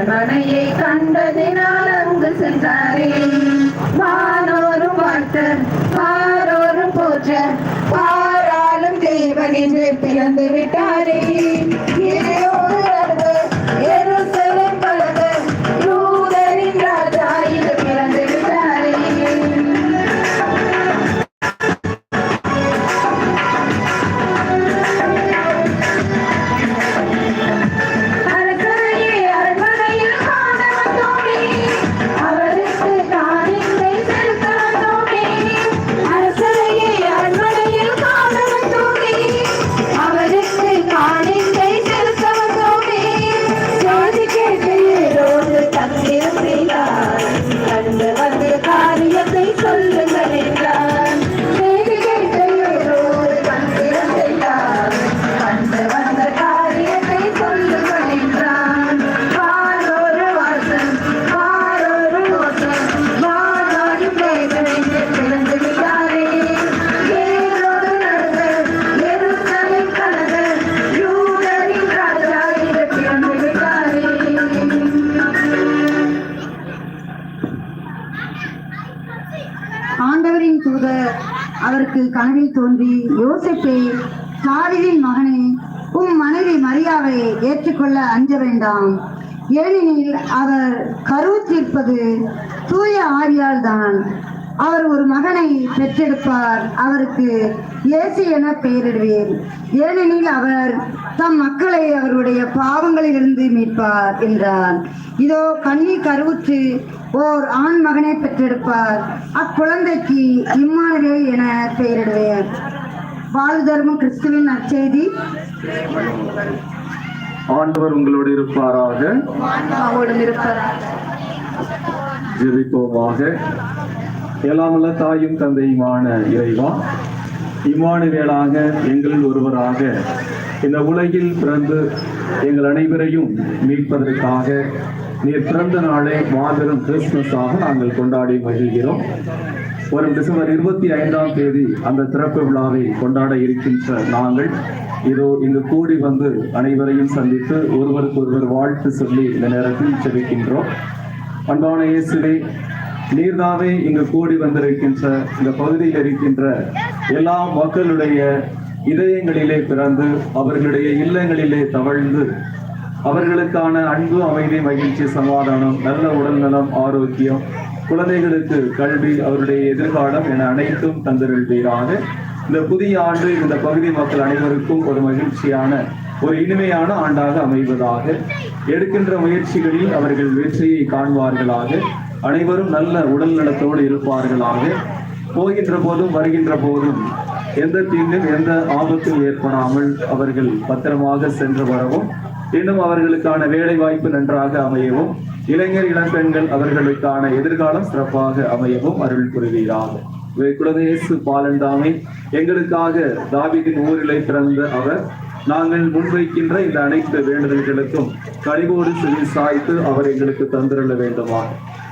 அரண்மனையை கண்டதினால் அங்கு சென்றாரே வானோரும் வாழ்த்த பாரோரும் போற்றர் பாராளும் தேவன் என்று பிறந்து விட்டாரே. Amén. தூதர் அவருக்கு கனவில் தோன்றி யோசிப்பே தாவிதின் மகனே உம் மனைவி மரியாவை ஏற்றுக்கொள்ள அஞ்ச வேண்டாம். ஏனெனில் அவர் கருவுற்றிருப்பது தூய ஆவியால் தான். அவர் ஒரு மகனை பெற்றெடுப்பார். அவருக்கு இயேசு என பெயரிடுவேன். ஏனெனில் அவர் தம் மக்களை அவருடைய பாவங்களிலிருந்து மீட்பார் என்றார் இதோ கண்ணி கருவுற்று ஓர் ஆண் மகனை பெற்றெடுப்பார். அக்குழந்தைக்கு இம்மானுவேல் என பெயரிடுவேன். வாழ் தர்மம் கிறிஸ்துவின் நற்செய்தி. ஆண்டவர் உங்களோடு இருப்பாராக. ஜெபிப்போமாக. எல்லாமல்ல தாயும் தந்தையுமான இறைவா. இம்மானுவேலாக எங்களில் ஒருவராக இந்த உலகில் பிறந்து எங்கள் அனைவரையும் மீட்பதற்காக நீர் பிறந்த நாளை மாபெரும் கிறிஸ்துமஸாக நாங்கள் கொண்டாடி மகிழ்கிறோம். வரும் டிசம்பர் இருபத்தி ஐந்தாம் தேதி அந்த திறப்பு விழாவை கொண்டாட இருக்கின்ற நாங்கள் இதோ இங்கு கூடி வந்து அனைவரையும் சந்தித்து ஒருவருக்கு ஒருவர் வாழ்த்து சொல்லி இந்த நேரத்தில் ஜெபிக்கின்றோம் அன்பான இயேசுவே நீர்தாவே இங்கு கூடி வந்திருக்கின்ற இந்த பகுதியில் இருக்கின்ற எல்லா மக்களுடைய இதயங்களிலே பிறந்து அவர்களுடைய இல்லங்களிலே தவழ்ந்து அவர்களுக்கான அன்பு அமைதி மகிழ்ச்சி சமாதானம் நல்ல உடல்நலம் ஆரோக்கியம் குழந்தைகளுக்கு கல்வி அவருடைய எதிர்காலம் என அனைத்தும் தந்திருந்தீராக இந்த புதிய ஆண்டு இந்த பகுதி மக்கள் அனைவருக்கும் ஒரு மகிழ்ச்சியான ஒரு இனிமையான ஆண்டாக அமைவதாக. எடுக்கின்ற முயற்சிகளில் அவர்கள் வெற்றியை காண்பார்களாக. அனைவரும் நல்ல உடல் நலத்தோடு இருப்பார்களாக. போகின்ற போதும் வருகின்ற போதும் எந்த தீங்கும் எந்த ஆபத்தும் ஏற்படாமல் அவர்கள் பத்திரமாக சென்று வரவும் இன்னும் அவர்களுக்கான வேலை வாய்ப்பு நன்றாக அமையவும் இளைஞர் இளம்பெண்கள் அவர்களுக்கான எதிர்காலம் சிறப்பாக அமையவும் அருள் புரிவீராக. குலதேசு பாலந்தாமே எங்களுக்காக தாவிதின் ஊரிலே பிறந்த அவர் நாங்கள் முன்வைக்கின்ற இந்த அனைத்து வேண்டுதல்களுக்கும் கனிவோடு செவி சாய்த்து அவர் எங்களுக்கு தந்திருள்ள வேண்டுமா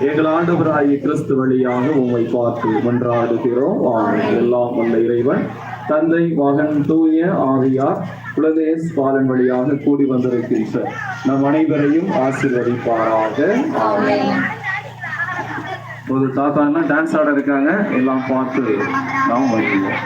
எங்கள் ஆண்டவராகிய கிறிஸ்து வழியாக உம்மை பார்த்து மன்றாடுகிறோம் ஆமென். எல்லாம் வல்ல இறைவன் தந்தை மகன் தூய ஆவியார் குலதேஸ் பாலன் வழியாக கூடி வந்திருக்கின்ற நம் அனைவரையும் ஆசீர்வதிப்பாராக. ஒரு தாத்தா எல்லாம் டான்ஸ் ஆட இருக்காங்க எல்லாம் பார்த்து நாம் வருவோம்